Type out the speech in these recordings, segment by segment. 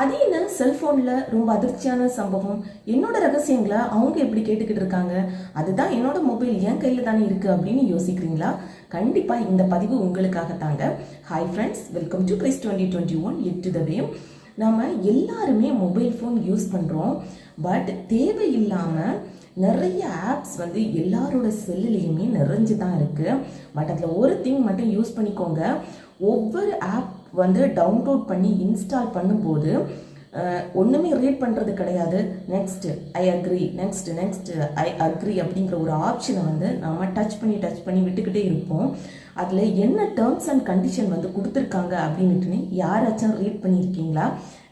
அது என்ன செல்ஃபோனில் ரொம்ப அதிர்ச்சியான சம்பவம். என்னோட ரகசியங்களை அவங்க எப்படி கேட்டுக்கிட்டு இருக்காங்க? அதுதான் என்னோட மொபைல் என் கையில் தானே இருக்குது அப்படின்னு யோசிக்கிறீங்களா? கண்டிப்பாக இந்த பதிவு உங்களுக்காக தாங்க hi friends welcome to Chris twenty twenty one எட்டு தவையும் நாம் எல்லாருமே மொபைல் ஃபோன் யூஸ் பண்ணுறோம் பட் தேவையில்லாமல் நிறைய ஆப்ஸ் வந்து எல்லாரோட செல்லுலேயுமே நிறைஞ்சு தான் இருக்குது பட் அதில் ஒரு திங் மட்டும் யூஸ் பண்ணிக்கோங்க. ஒவ்வொரு ஆப் வந்து டவுன்லோட் பண்ணி இன்ஸ்டால் பண்ணும்போது ஒன்றுமே ரீட் பண்ணுறது கிடையாது. Next I agree next next I agree அப்படிங்கிற ஒரு ஆப்ஷனை வந்து நம்ம டச் பண்ணி டச் பண்ணி விட்டுக்கிட்டே இருப்போம். அதில் என்ன டேர்ம்ஸ் அண்ட் கண்டிஷன் வந்து கொடுத்துருக்காங்க அப்படின்ட்டுன்னு யாராச்சும் ரீட் பண்ணியிருக்கீங்களா?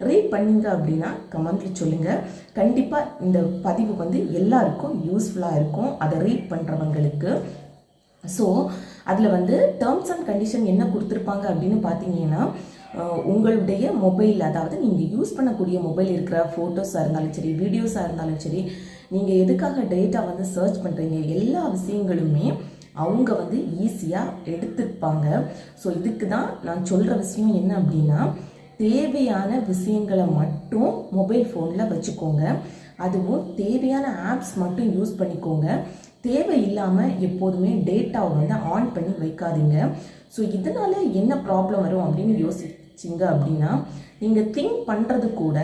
ரீட் பண்ணீங்க அப்படின்னா கமெண்ட்ல சொல்லுங்கள் கண்டிப்பாக இந்த பதிவு வந்து எல்லாருக்கும் யூஸ்ஃபுல்லாக இருக்கும். அதை ரீட் பண்ணுறவங்களுக்கு ஸோ அதில் வந்து டேர்ம்ஸ் அண்ட் கண்டிஷன் என்ன கொடுத்துருப்பாங்க அப்படின்னு பார்த்தீங்கன்னா உங்களுடைய மொபைல் அதாவது நீங்கள் யூஸ் பண்ணக்கூடிய மொபைல் இருக்கிற ஃபோட்டோஸாக இருந்தாலும் சரி வீடியோஸாக இருந்தாலும் சரி நீங்கள் எதுக்காக டேட்டா வந்து சர்ச் பண்ணுறீங்க எல்லா விஷயங்களுமே அவங்க வந்து ஈஸியாக எடுத்துப்பாங்க ஸோ இதுக்கு தான் நான் சொல்கிற விஷயம் என்ன அப்படின்னா தேவையான விஷயங்களை மட்டும் மொபைல் ஃபோனில் வச்சுக்கோங்க. அதுவும் தேவையான ஆப்ஸ் மட்டும் யூஸ் பண்ணிக்கோங்க. தேவையில்லாமல் எப்போதுமே டேட்டாவை வந்து ஆன் பண்ணி வைக்காதீங்க. ஸோ இதனால் என்ன ப்ராப்ளம் வரும் அப்படின்னு யோசிச்சிங்க அப்படின்னா நீங்கள் திங்க் பண்ணுறது கூட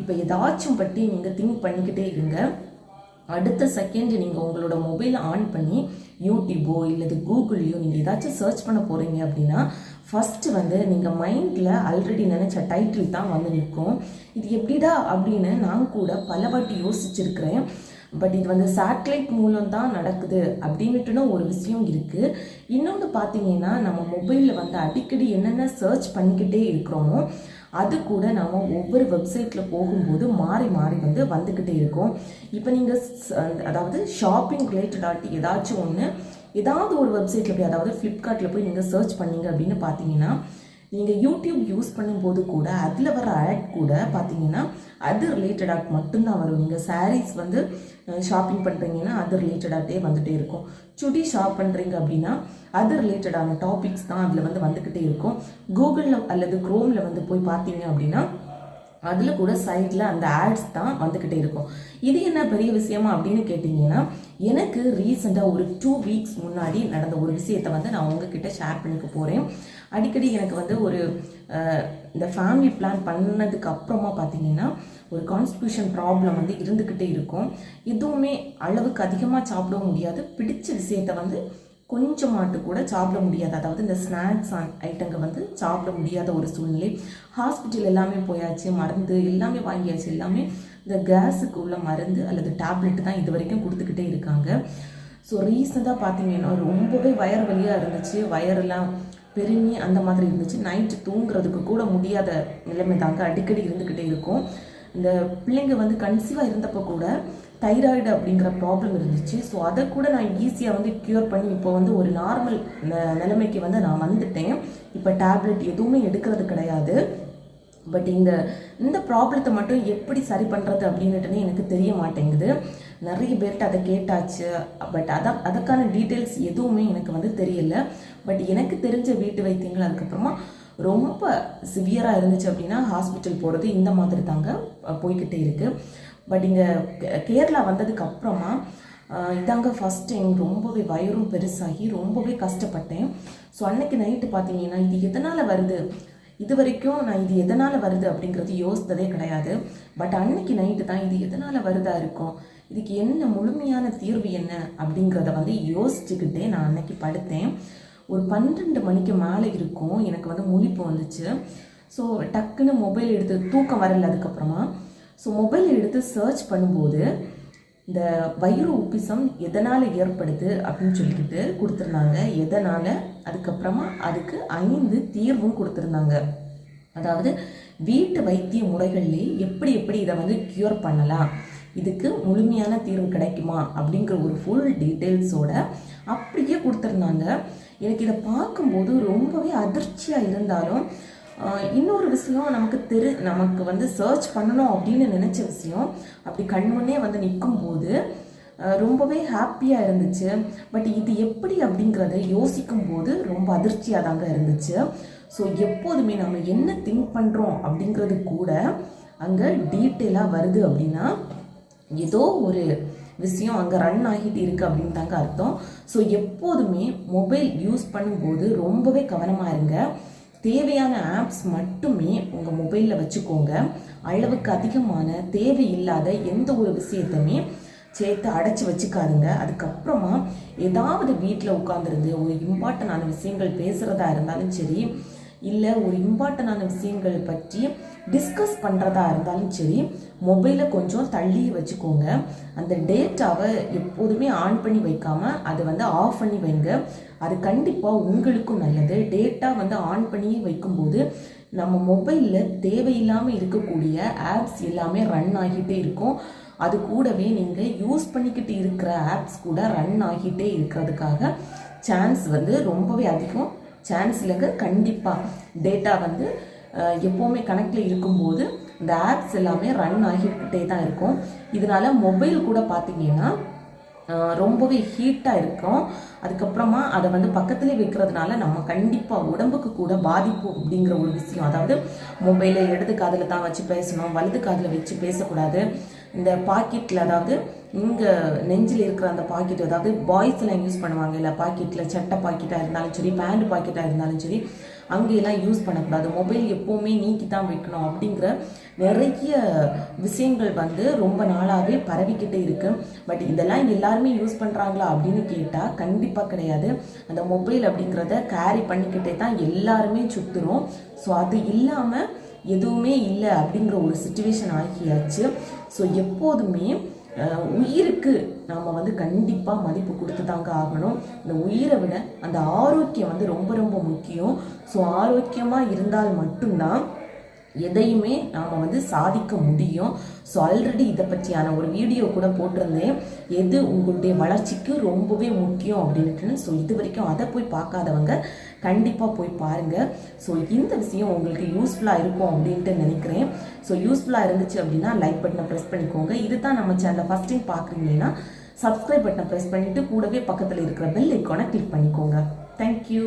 இப்போ ஏதாச்சும் பற்றி நீங்கள் திங்க் பண்ணிக்கிட்டே இருங்க. அடுத்த செகண்ட் நீங்கள் உங்களோட மொபைலை ஆன் பண்ணி யூடியூபோ இல்லது கூகுள்லையோ நீங்கள் ஏதாச்சும் சர்ச் பண்ண போகிறீங்க அப்படின்னா ஃபஸ்ட்டு வந்து நீங்கள் மைண்டில் ஆல்ரெடி நினச்ச டைட்டில் தான் வந்து நிற்கும். இது எப்படிடா அப்படின்னு நான் கூட பல வாட்டி யோசிச்சிருக்கிறேன். பட் இது வந்து சேட்டலைட் மூலம் தான் நடக்குது அப்படின்னுட்டுன்னு ஒரு விஷயம் இருக்குது இன்னொன்று பார்த்தீங்கன்னா நம்ம மொபைலில் வந்து அடிக்கடி என்னென்ன சர்ச் பண்ணிக்கிட்டே இருக்கிறோமோ அது கூட நம்ம ஒவ்வொரு வெப்சைட்டில் போகும்போது மாறி மாறி வந்து வந்துக்கிட்டே இருக்கும். இப்போ நீங்கள் அதாவது ஷாப்பிங் ரிலேட்டடாக ஏதாச்சும் ஒன்று ஏதாவது ஒரு வெப்சைட்டில் போய் அதாவது ஃப்ளிப்கார்ட்டில் போய் நீங்கள் சர்ச் பண்ணீங்க அப்படின்னு பார்த்தீங்கன்னா நீங்கள் யூடியூப் யூஸ் பண்ணும்போது கூட அதில் வர ஆட் கூட பார்த்தீங்கன்னா அது ரிலேட்டடாக மட்டும்தான் வரும். நீங்கள் சாரீஸ் வந்து ஷாப்பிங் பண்ணுறீங்கன்னா அது ரிலேட்டடாகட்டே வந்துகிட்டே இருக்கும். சுடி ஷாப் பண்ணுறீங்க அப்படின்னா அது ரிலேட்டடான டாபிக்ஸ் தான் அதில் வந்து வந்துக்கிட்டே இருக்கும். கூகுளில் அல்லது க்ரோமில் வந்து போய் பார்த்தீங்க அப்படின்னா அதில் கூட சைடில் அந்த ஆட்ஸ் தான் வந்துக்கிட்டே இருக்கும். இது என்ன பெரிய விஷயமா அப்படின்னு கேட்டிங்கன்னா எனக்கு ரீசெண்டாக ஒரு டூ வீக்ஸ் முன்னாடி நடந்த ஒரு விஷயத்தை வந்து நான் உங்ககிட்ட ஷேர் பண்ணிக்க போகிறேன் அடிக்கடி எனக்கு வந்து ஒரு இந்த ஃபேமிலி பிளான் பண்ணதுக்கு அப்புறமா பார்த்தீங்கன்னா ஒரு கான்ஸ்டியூஷன் ப்ராப்ளம் வந்து இருந்துக்கிட்டே இருக்கும். எதுவுமே அளவுக்கு அதிகமாக சாப்பிடவும் முடியாது. பிடிச்ச விஷயத்தை வந்து கொஞ்சமாட்டு கூட சாப்பிட முடியாது. அதாவது இந்த ஸ்நாக்ஸ் ஐட்டங்க வந்து சாப்பிட முடியாத ஒரு சூழ்நிலை. ஹாஸ்பிட்டல் எல்லாமே போயாச்சு மருந்து எல்லாமே வாங்கியாச்சு. எல்லாமே இந்த கேஸுக்கு உள்ள மருந்து அல்லது டேப்லெட் தான் இது வரைக்கும் கொடுத்துக்கிட்டே இருக்காங்க. ஸோ ரீசெண்டாக பார்த்தீங்கன்னா ரொம்பவே வயர் வழியாக இருந்துச்சு. வயரெல்லாம் பெருமி அந்த மாதிரி இருந்துச்சு. நைட்டு தூங்குறதுக்கு கூட முடியாத நிலைமை தாங்க அடிக்கடி இருந்துக்கிட்டே இருக்கும். இந்த பிள்ளைங்க வந்து கன்சீவாக இருந்தப்போ கூட தைராய்டு அப்படிங்கிற ப்ராப்ளம் இருந்துச்சு. ஸோ அதை கூட நான் ஈஸியாக வந்து க்யூர் பண்ணி இப்போ வந்து ஒரு நார்மல் நிலைமைக்கு வந்து நான் வந்துட்டேன். இப்போ டேப்லெட் எதுவுமே எடுக்கிறது கிடையாது. பட் இந்த இந்த ப்ராப்ளத்தை மட்டும் எப்படி சரி பண்ணுறது அப்படின்னுட்டுன்னு எனக்கு தெரிய மாட்டேங்குது. நிறைய பேர்கிட்ட அதை கேட்டாச்சு. பட் அதான் அதுக்கான டீட்டெயில்ஸ் எதுவுமே எனக்கு வந்து தெரியல. பட் எனக்கு தெரிஞ்ச வீட்டு வைத்தியங்கள் அதுக்கப்புறமா ரொம்ப சிவியராக இருந்துச்சு அப்படின்னா ஹாஸ்பிட்டல் போகிறது இந்த மாதிரி தாங்க போய்கிட்டே இருக்குது பட் இங்கே கேரளா வந்ததுக்கு அப்புறமா இதாங்க ஃபஸ்ட் டைம் ரொம்பவே வயரும் பெருசாகி ரொம்பவே கஷ்டப்பட்டேன். ஸோ அன்னைக்கு நைட்டு பார்த்தீங்கன்னா இது எதனால் வருது? இது வரைக்கும் நான் இது எதனால் வருது அப்படிங்கிறது யோசித்ததே கிடையாது. பட் அன்னைக்கு நைட்டு தான் இது எதனால் வருதா இருக்கும்? இதுக்கு என்ன முழுமையான தீர்வு என்ன அப்படிங்கிறத வந்து யோசிச்சுக்கிட்டே நான் அன்னைக்கு படுத்தேன். ஒரு பன்னெண்டு மணிக்கு மேலே இருக்கும். எனக்கு வந்து முழிப்பு வந்துச்சு. ஸோ டக்குன்னு மொபைல் எடுத்து தூக்கம் வரல அதுக்கப்புறமா. ஸோ மொபைல் எடுத்து சர்ச் பண்ணும்போது இந்த வயிறு உப்பிசம் எதனால் ஏற்படுது அப்படின்னு சொல்லிக்கிட்டு கொடுத்துருந்தாங்க. எதனால்? அதுக்கப்புறமா அதுக்கு ஐந்து தீர்வும் கொடுத்துருந்தாங்க. அதாவது வீட்டு வைத்திய முறைகள்லேயே எப்படி எப்படி இதை வந்து க்யூர் பண்ணலாம் இதுக்கு முழுமையான தீர்வு கிடைக்குமா அப்படிங்கிற ஒரு ஃபுல் டீட்டெயில்ஸோட அப்படியே கொடுத்துருந்தாங்க. எனக்கு இதை பார்க்கும்போது ரொம்பவே அதிர்ச்சியாக இருந்தாலும் இன்னொரு விஷயம் நமக்கு தெரு நமக்கு வந்து சர்ச் பண்ணணும் அப்படின்னு நினச்ச விஷயம் அப்படி கண்முன்னே வந்து நிற்கும்போது போது ரொம்பவே ஹாப்பியாக இருந்துச்சு. பட் இது எப்படி அப்படிங்கிறத யோசிக்கும் போது ரொம்ப அதிர்ச்சியாக தாங்க இருந்துச்சு. ஸோ எப்போதுமே நம்ம என்ன திங்க் பண்ணுறோம் அப்படிங்கிறது கூட அங்கே டீட்டெயிலாக வருது அப்படின்னா ஏதோ ஒரு விஷயம் அங்கே ரன் ஆகிட்டு இருக்கு அப்படின்னு தாங்க அர்த்தம். ஸோ எப்போதுமே மொபைல் யூஸ் பண்ணும்போது ரொம்பவே கவனமாக இருங்க. தேவையான ஆப்ஸ் மட்டுமே உங்கள் மொபைலில் வச்சுக்கோங்க. அளவுக்கு அதிகமான தேவையில்லாத எந்த ஒரு விஷயத்தையுமே சேர்த்து அடைச்சி வச்சுக்காதுங்க. அதுக்கப்புறமா ஏதாவது வீட்டில் உட்காந்துருந்து ஒரு இம்பார்ட்டண்டான விஷயங்கள் பேசுகிறதா இருந்தாலும் சரி இல்லை ஒரு இம்பார்ட்டண்டான விஷயங்கள் பற்றி டிஸ்கஸ் பண்ணுறதா இருந்தாலும் சரி மொபைலை கொஞ்சம் தள்ளி வச்சுக்கோங்க. அந்த டேட்டாவை எப்போதுமே ஆன் பண்ணி வைக்காமல் அதை வந்து ஆஃப் பண்ணி வைங்க. அது கண்டிப்பாக உங்களுக்கும் நல்லது. டேட்டா வந்து ஆன் பண்ணி வைக்கும்போது நம்ம மொபைலில் தேவையில்லாமல் இருக்கக்கூடிய ஆப்ஸ் எல்லாமே ரன் ஆகிட்டே இருக்கும். அது கூடவே நீங்கள் யூஸ் பண்ணிக்கிட்டு இருக்கிற ஆப்ஸ் கூட ரன் ஆகிட்டே இருக்கிறதுக்காக சான்ஸ் வந்து ரொம்பவே அதிகம். சான்ஸ் இல்லைங்க கண்டிப்பாக டேட்டா வந்து எப்போவுமே கணக்கில் இருக்கும்போது இந்த ஆப்ஸ் எல்லாமே ரன் ஆகிக்கிட்டே தான் இருக்கும். இதனால மொபைல் கூட பார்த்தீங்கன்னா ரொம்பவே ஹீட்டாக இருக்கும். அதுக்கப்புறமா அதை வந்து பக்கத்துலேயே வைக்கிறதுனால நம்ம கண்டிப்பாக உடம்புக்கு கூட பாதிப்பு அப்படிங்கிற ஒரு விஷயம். அதாவது மொபைலை இடது காதில் தான் வச்சு பேசணும் வலது காதில் வச்சு பேசக்கூடாது. இந்த பாக்கெட்டில் அதாவது இங்கே நெஞ்சில் இருக்கிற அந்த பாக்கெட் அதாவது பாய்ஸ்லாம் யூஸ் பண்ணுவாங்க இல்லை பாக்கெட்டில் சட்டை பாக்கெட்டாக இருந்தாலும் சரி பேண்ட் பாக்கெட்டாக இருந்தாலும் சரி அங்கேயெல்லாம் யூஸ் பண்ணக்கூடாது. மொபைல் எப்போவுமே நீக்கி தான் வைக்கணும் அப்படிங்கிற நிறைய விஷயங்கள் வந்து ரொம்ப நாளாகவே பரவிக்கிட்டே இருக்குது பட் இதெல்லாம் எல்லாருமே யூஸ் பண்ணுறாங்களா அப்படின்னு கேட்டால் கண்டிப்பாக கிடையாது. அந்த மொபைல் அப்படிங்கிறத கேரி பண்ணிக்கிட்டே தான் எல்லாருமே சுற்றுறோம் ஸோ அது இல்லாமல் எதுவுமே இல்லை அப்படிங்கிற ஒரு சுச்சுவேஷன் ஆகியாச்சு ஸோ எப்போதுமே உயிருக்கு நாம் வந்து கண்டிப்பாக மதிப்பு கொடுத்து தாங்க ஆகணும். இந்த உயிரை விட அந்த ஆரோக்கியம் வந்து ரொம்ப ரொம்ப முக்கியம். ஸோ ஆரோக்கியமாக இருந்தால் மட்டும்தான் எதையுமே நாம் வந்து சாதிக்க முடியும். ஸோ ஆல்ரெடி இதை பற்றியான ஒரு வீடியோ கூட போட்டிருந்தேன். எது உங்களுடைய வளர்ச்சிக்கு ரொம்பவே முக்கியம் அப்படின்ட்டு ஸோ இது வரைக்கும் அதை போய் பார்க்காதவங்க கண்டிப்பாக போய் பாருங்கள் ஸோ இந்த விஷயம் உங்களுக்கு யூஸ்ஃபுல்லாக இருக்கும் அப்படின்ட்டு நினைக்கிறேன். ஸோ யூஸ்ஃபுல்லாக இருந்துச்சு அப்படின்னா லைக் பட்டனை ப்ரெஸ் பண்ணிக்கோங்க. இதுதான் நம்ம சேனலை ஃபஸ்ட் டைம் பார்க்குறீங்கன்னா சப்ஸ்கிரைப் பட்டனை ப்ரெஸ் பண்ணிவிட்டு கூடவே பக்கத்தில் இருக்கிற பெல் ஐக்கானை கிளிக் பண்ணிக்கோங்க. தேங்க்யூ